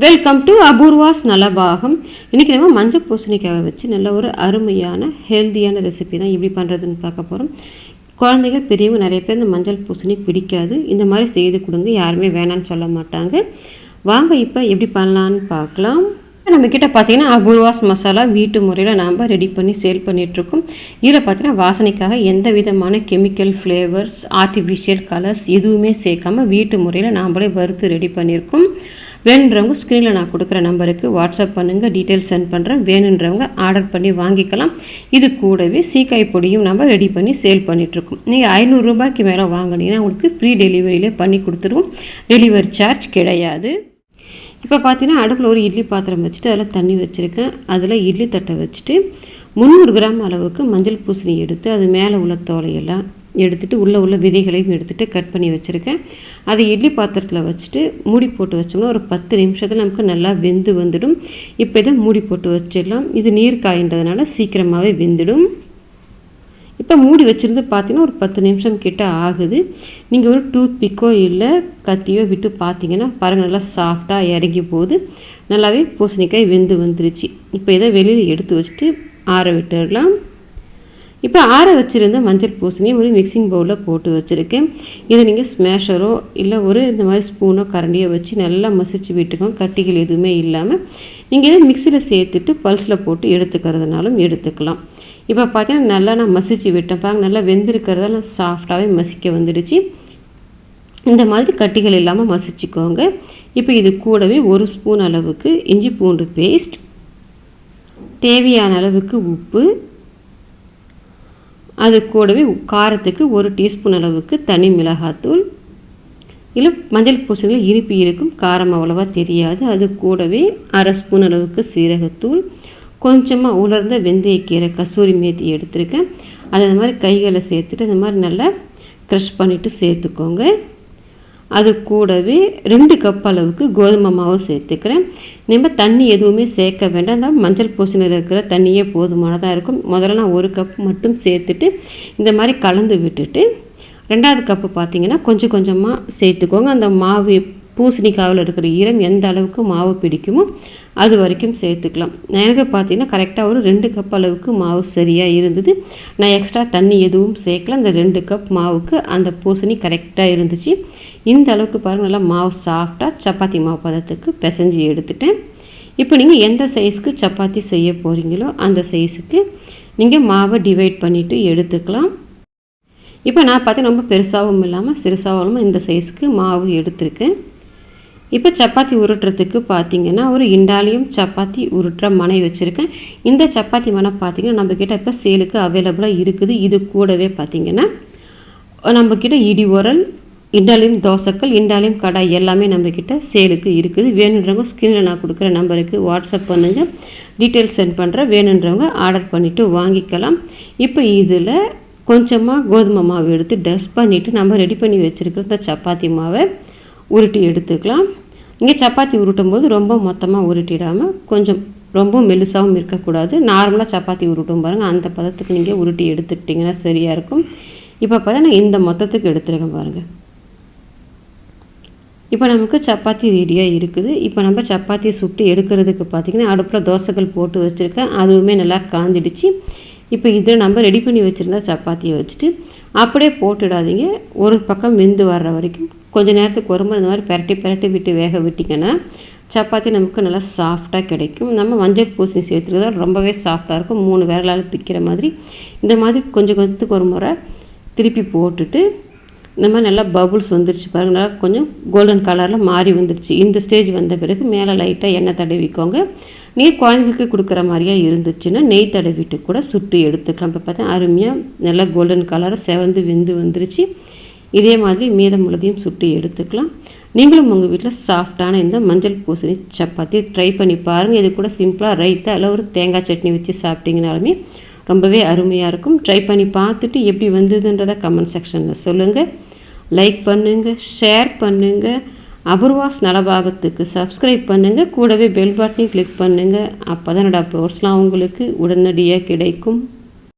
Welcome to Apoorva's Nalabagam இன்றைக்கி நம்ம மஞ்சள் பூசணிக்காவை வச்சு நல்ல ஒரு அருமையான ஹெல்த்தியான ரெசிபி தான் எப்படி பண்ணுறதுன்னு பார்க்க போகிறோம் குழந்தைகள் பெரியவங்க நிறைய பேர் இந்த மஞ்சள் பூசணி பிடிக்காது. இந்த மாதிரி செய்து கொடுங்க. யாருமே வேணான்னு சொல்ல மாட்டாங்க. வாங்க இப்போ எப்படி பண்ணலான்னு பார்க்கலாம். நம்மக்கிட்ட பார்த்தீங்கன்னா அபூர்வாஸ் மசாலா வீட்டு முறையில் நாம் ரெடி பண்ணி சேல் பண்ணிகிட்ருக்கோம் இதில் பார்த்தீங்கன்னா வாசனைக்காக எந்த விதமான கெமிக்கல் ஃப்ளேவர்ஸ் ஆர்டிஃபிஷியல் கலர்ஸ் எதுவுமே சேர்க்காம வீட்டு முறையில் நாம்ளே வறுத்து ரெடி பண்ணியிருக்கோம். வேணுன்றவங்க ஸ்க்ரீனில் நான் கொடுக்குற நம்பருக்கு வாட்ஸ்அப் பண்ணுங்கள் டீட்டெயில்ஸ் சென்ட் பண்ணுறேன் வேணுன்றவங்க ஆர்டர் பண்ணி வாங்கிக்கலாம். இது கூடவே சீக்காய் பொடியும் நம்ம ரெடி பண்ணி சேல் பண்ணிகிட்ருக்கோம் நீங்கள் ஐநூறுரூபாய்க்கு மேலே வாங்கினீங்கன்னா உங்களுக்கு ஃப்ரீ டெலிவரியிலே பண்ணி கொடுத்துருவோம். டெலிவரி சார்ஜ் கிடையாது. இப்போ பார்த்தீங்கன்னா அடுப்பில் ஒரு இட்லி பாத்திரம் வச்சுட்டு அதில் தண்ணி வச்சுருக்கேன். அதில் இட்லி தட்டை வச்சுட்டு முந்நூறு கிராம் அளவுக்கு மஞ்சள் பூசணி எடுத்து அது மேலே உள்ள தோலையெல்லாம் எடுத்துகிட்டு உள்ளே உள்ள விதைகளையும் எடுத்துகிட்டு கட் பண்ணி வச்சுருக்கேன். அதை இட்லி பாத்திரத்தில் வச்சுட்டு மூடி போட்டு வச்சோம்னா ஒரு பத்து நிமிஷத்தில் நமக்கு நல்லா வெந்து வந்துடும். இப்போ இதை மூடி போட்டு வச்சிடலாம். இது நீர் காயின்றதுனால சீக்கிரமாகவே வெந்துடும். இப்போ மூடி வச்சுருந்து பார்த்தீங்கன்னா ஒரு பத்து நிமிஷம் கிட்ட ஆகுது. நீங்கள் ஒரு டூத் பிக்கோ இல்லை கத்தியோ விட்டு பார்த்தீங்கன்னா பாருங்கள் நல்லா சாஃப்டாக இறங்கி போகுது. நல்லாவே பூசணிக்காய் வெந்து வந்துருச்சு. இப்போ இதை வெளியில் எடுத்து வச்சுட்டு ஆற விட்டுடலாம். இப்போ ஆற வச்சுருந்த மஞ்சள் பூசணி ஒரு மிக்சிங் பவுலில் போட்டு வச்சுருக்கேன். இதை நீங்கள் ஸ்மேஷரோ இல்லை ஒரு இந்த மாதிரி ஸ்பூனோ கரண்டியோ வச்சு நல்லா மசிச்சு விட்டுக்கோங்க கட்டிகள் எதுவுமே இல்லாமல் நீங்கள் இதை மிக்சியில் சேர்த்துட்டு பல்ஸில் போட்டு எடுத்துக்கிறதுனாலும் எடுத்துக்கலாம். இப்போ பார்த்தீங்கன்னா நல்லா நான் மசிச்சு விட்டேன். பாருங்க நல்லா வெந்திருக்கிறதால சாஃப்டாகவே மசிக்க வந்துடுச்சு. இந்த மாதிரி கட்டிகள் இல்லாமல் மசிச்சுக்கோங்க. இப்போ இது கூடவே ஒரு ஸ்பூன் அளவுக்கு இஞ்சி பூண்டு பேஸ்ட் தேவையான அளவுக்கு உப்பு அது கூடவே காரத்துக்கு ஒரு டீஸ்பூன் அளவுக்கு தனி மிளகாத்தூள் இல்லை மஞ்சள் பூசணியில் இனிப்பு இருக்கும் காரம் அவ்வளோவா தெரியாது. அது கூடவே அரை ஸ்பூன் அளவுக்கு சீரகத்தூள் கொஞ்சமாக உலர்ந்த வெந்தயக்கீரை கசூரி மேத்தி எடுத்திருக்கேன். அதை மாதிரி கைகளை சேர்த்துட்டு அந்த மாதிரி நல்லா க்ரஷ் பண்ணிவிட்டு சேர்த்துக்கோங்க. அது கூடவே ரெண்டு கப் அளவுக்கு கோதுமை மாவு சேர்த்துக்கிறேன். நம்ம தண்ணி எதுவுமே சேர்க்க வேண்டாம். அந்த மஞ்சள் பூசணியில் இருக்கிற தண்ணியே போதுமானதாக இருக்கும். முதல்ல நான் ஒரு கப் மட்டும் சேர்த்துட்டு இந்த மாதிரி கலந்து விட்டுட்டு ரெண்டாவது கப்பு பார்த்தீங்கன்னா கொஞ்சம் கொஞ்சமாக சேர்த்துக்கோங்க. அந்த மாவு பூசணிக்காவில் இருக்கிற ஈரம் எந்த அளவுக்கு மாவு பிடிக்குமோ அது வரைக்கும் சேர்த்துக்கலாம். எனக்கு பார்த்தீங்கன்னா கரெக்டாக ஒரு ரெண்டு கப் அளவுக்கு மாவு சரியாக இருந்தது. நான் எக்ஸ்ட்ரா தண்ணி எதுவும் சேர்க்கல. அந்த ரெண்டு கப் மாவுக்கு அந்த பூசணி கரெக்டாக இருந்துச்சு. இந்த அளவுக்கு பாருங்கள் நல்லா மாவு சாஃப்டாக சப்பாத்தி மாவு பதத்துக்கு பிசைஞ்சு எடுத்துட்டேன். இப்போ நீங்கள் எந்த சைஸ்க்கு சப்பாத்தி செய்ய போகிறீங்களோ அந்த சைஸுக்கு நீங்கள் மாவை டிவைட் பண்ணிவிட்டு எடுத்துக்கலாம். இப்போ நான் பார்த்தா ரொம்ப பெருசாகவும் இல்லாமல் சிறுசாகவும் இந்த சைஸ்க்கு மாவு எடுத்திருக்கேன். இப்போ சப்பாத்தி உருட்டுறதுக்கு பார்த்தீங்கன்னா ஒரு இண்டாலியும் சப்பாத்தி உருட்டுற மனை வச்சுருக்கேன். இந்த சப்பாத்தி மனை பார்த்தீங்கன்னா நம்மக்கிட்ட இப்போ சேலுக்கு அவைலபிளாக இருக்குது. இது கூடவே பார்த்தீங்கன்னா நம்மக்கிட்ட இடி உரல் இண்டாலியம் தோசைக்கல் இண்டாலியம் கடாய் எல்லாமே நம்மக்கிட்ட சேலுக்கு இருக்குது. வேணுன்றவங்க ஸ்க்ரீனில் நான் கொடுக்குற நம்பருக்கு வாட்ஸ்அப் பண்ணுங்கள் டீட்டெயில்ஸ் சென்ட் பண்ணுறேன் வேணுன்றவங்க ஆர்டர் பண்ணிவிட்டு வாங்கிக்கலாம். இப்போ இதில் கொஞ்சமாக கோதுமை மாவு எடுத்து டஸ்ட் பண்ணிவிட்டு நம்ம ரெடி பண்ணி வச்சுருக்கிற இந்த சப்பாத்தி மாவை உருட்டி எடுத்துக்கலாம். இங்கே சப்பாத்தி உருட்டும் போது ரொம்ப மொத்தமாக உருட்டிடாமல் கொஞ்சம் ரொம்ப மெலுசாகவும் இருக்கக்கூடாது. நார்மலாக சப்பாத்தி உருட்டும் பாருங்கள் அந்த பதத்துக்கு நீங்கள் உருட்டி எடுத்துக்கிட்டிங்கன்னா சரியாக இருக்கும். இப்போ பார்த்தா நான் இந்த மொத்தத்துக்கு எடுத்துருக்கேன் பாருங்கள் இப்போ நமக்கு சப்பாத்தி ரெடியாக இருக்குது. இப்போ நம்ம சப்பாத்தியை சுட்டு எடுக்கிறதுக்கு பார்த்திங்கன்னா அடுப்பில் தோசைகள் போட்டு வச்சுருக்கேன். அதுவுமே நல்லா காஞ்சிடுச்சு. இப்போ இதை நம்ம ரெடி பண்ணி வச்சுருந்தா சப்பாத்தியை வச்சுட்டு அப்படியே போட்டுடாதீங்க. ஒரு பக்கம் வெந்து வர்ற வரைக்கும் கொஞ்சம் நேரத்துக்கு ஒரு இந்த மாதிரி பரட்டி பரட்டி விட்டு வேக விட்டிங்கன்னா சப்பாத்தி நமக்கு நல்லா சாஃப்டாக கிடைக்கும். நம்ம மஞ்சள் பூசணி சேர்த்துக்கிறதா ரொம்பவே சாஃப்டாக இருக்கும். மூணு விரலால் பிக்கிற மாதிரி. இந்த மாதிரி கொஞ்சம் கொஞ்சத்துக்கு ஒரு முறை திருப்பி போட்டுட்டு இந்த மாதிரி நல்லா பபுள்ஸ் வந்துருச்சு பாருங்கள் நல்லா கொஞ்சம் கோல்டன் கலரில் மாறி வந்துருச்சு. இந்த ஸ்டேஜ் வந்த பிறகு மேலே லைட்டாக எண்ணெய் தடவிக்கோங்க. நீர் குழந்தைங்களுக்கு கொடுக்குற மாதிரியா இருந்துச்சுன்னா நெய் தடவிட்டு கூட சுட்டு எடுத்துக்கலாம். இப்போ பார்த்தா அருமையாக நல்லா கோல்டன் கலராக செவந்து வெந்து வந்துருச்சு. இதே மாதிரி மீதம் உள்ளதையும் சுட்டு எடுத்துக்கலாம். நீங்களும் உங்கள் வீட்டில் சாஃப்டான இந்த மஞ்சள் பூசணி சப்பாத்தி ட்ரை பண்ணி பாருங்கள் இது கூட சிம்பிளாக ரைத்தா இல்லை ஒரு தேங்காய் சட்னி வச்சு சாப்பிட்டீங்கனாலுமே ரொம்பவே அருமையாக இருக்கும். ட்ரை பண்ணி பார்த்துட்டு எப்படி வந்ததுன்றதை கமெண்ட் செக்ஷனில் சொல்லுங்கள் லைக் பண்ணுங்கள் ஷேர் பண்ணுங்கள் அபூர்வாஸ் நலபாகத்துக்கு சப்ஸ்கிரைப் பண்ணுங்கள் கூடவே பெல் பட்டனையும் கிளிக் பண்ணுங்கள் அப்போ தான் என்னோடய போர்ஸ்லாம் உங்களுக்கு உடனடியாக கிடைக்கும்.